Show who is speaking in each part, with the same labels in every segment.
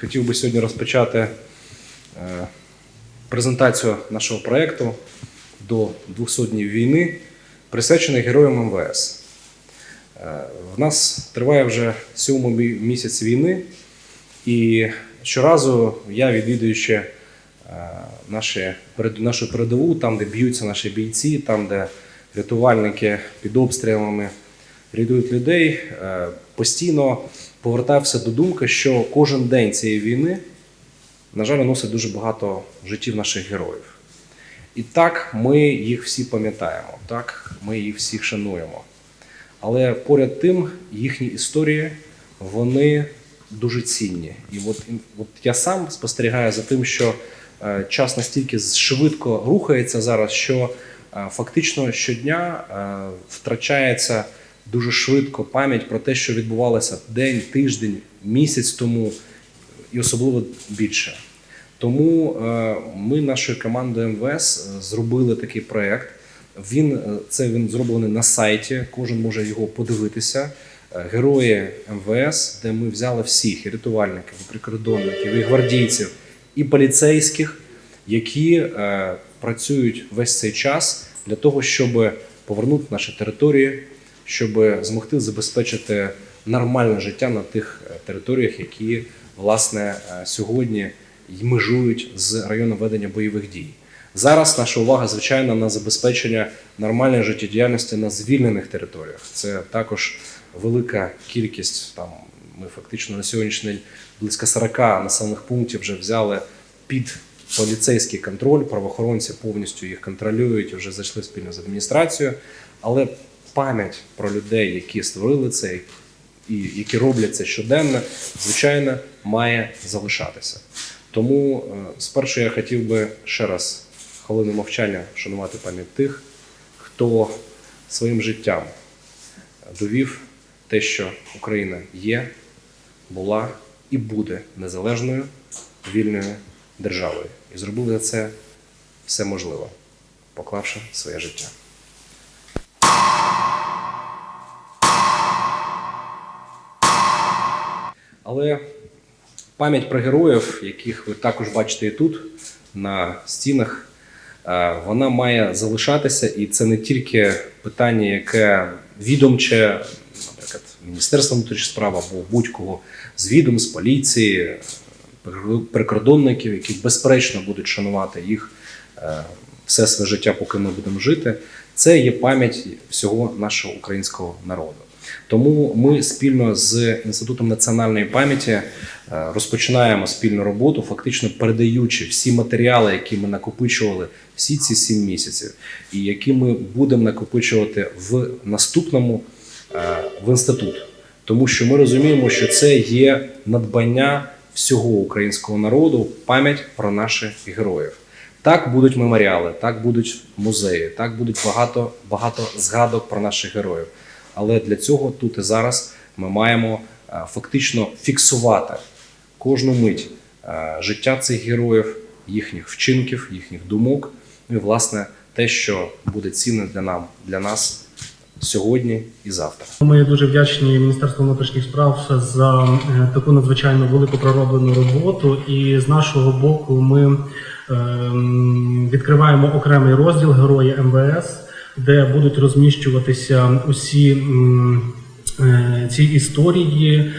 Speaker 1: хотів би сьогодні розпочати е, презентацію нашого проєкту до 200 днів війни, присвячений героям МВС. Е, В нас триває вже сьомий місяць війни, і щоразу я, відвідуючи е, наші, нашу передову, там, де б'ються наші бійці, там, де рятувальники під обстрілами рятують людей, е, постійно повертався до думки, що кожен день цієї війни, на жаль, носить дуже багато життів наших героїв. І так ми їх всі пам'ятаємо, так ми їх всіх шануємо. Але поряд тим їхні історії вони дуже цінні. І от, от я сам спостерігаю за тим, що е, час настільки швидко рухається зараз, що е, фактично щодня втрачається дуже швидко пам'ять про те, що відбувалося день, тиждень, місяць тому, і особливо більше. Тому е, ми нашою командою МВС е, зробили такий проект. Він е, це він зроблений на сайті. Кожен може його подивитися. Герої МВС, де ми взяли всіх і рятувальників, і прикордонників, і гвардійців, і поліцейських, які е, працюють весь цей час для того, щоб повернути наші території, щоб змогти забезпечити нормальне життя на тих е, територіях, які власне е, сьогодні й межують з районом ведення бойових дій. Зараз наша увага, звичайно, на забезпечення нормальної життєдіяльності на звільнених територіях. Це також велика кількість. Там ми фактично на сьогоднішній день близько 40 населених пунктів вже взяли під поліцейський контроль. Правоохоронці повністю їх контролюють, вже зайшли спільно з адміністрацією. Але пам'ять про людей, які створили це, і які роблять це щоденно, звичайно, має залишатися. Тому е, спершу я хотів би ще раз хвилину мовчання вшанувати пам'ять тих, хто своїм життям довів те, що Україна є, була і буде незалежною вільною державою. І зробили це все можливе, поклавши своє життя. Але пам'ять про героїв, яких ви також бачите і тут, на стінах, е, вона має залишатися, і це не тільки питання, яке відомче, наприклад, Міністерство внутрішніх справ або будь-кого з відом, з поліції, прикордонників, які безперечно будуть шанувати їх е, все своє життя, поки ми будемо жити. Це є пам'ять всього нашого українського народу. Тому ми спільно з інститутом національної пам'яті е, розпочинаємо спільну роботу, фактично передаючи всі матеріали, які ми накопичували всі ці сім місяців, і які ми будемо накопичувати в наступному е, в інститут. Тому що ми розуміємо, що це є надбання всього українського народу, пам'ять про наших героїв. Так будуть меморіали, так будуть музеї, так будуть багато, багато згадок про наших героїв. Але для цього тут і зараз ми маємо е, фактично фіксувати кожну мить е, життя цих героїв, їхніх вчинків, їхніх думок, і власне те, що буде цінне для нам, для нас сьогодні і завтра.
Speaker 2: Ми дуже вдячні Міністерству внутрішніх справ за е, таку надзвичайно велику пророблену роботу. І з нашого боку ми ем, відкриваємо окремий розділ Герої МВС, де будуть розміщуватися усі е, ці історії.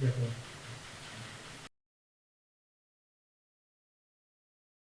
Speaker 2: Дякую.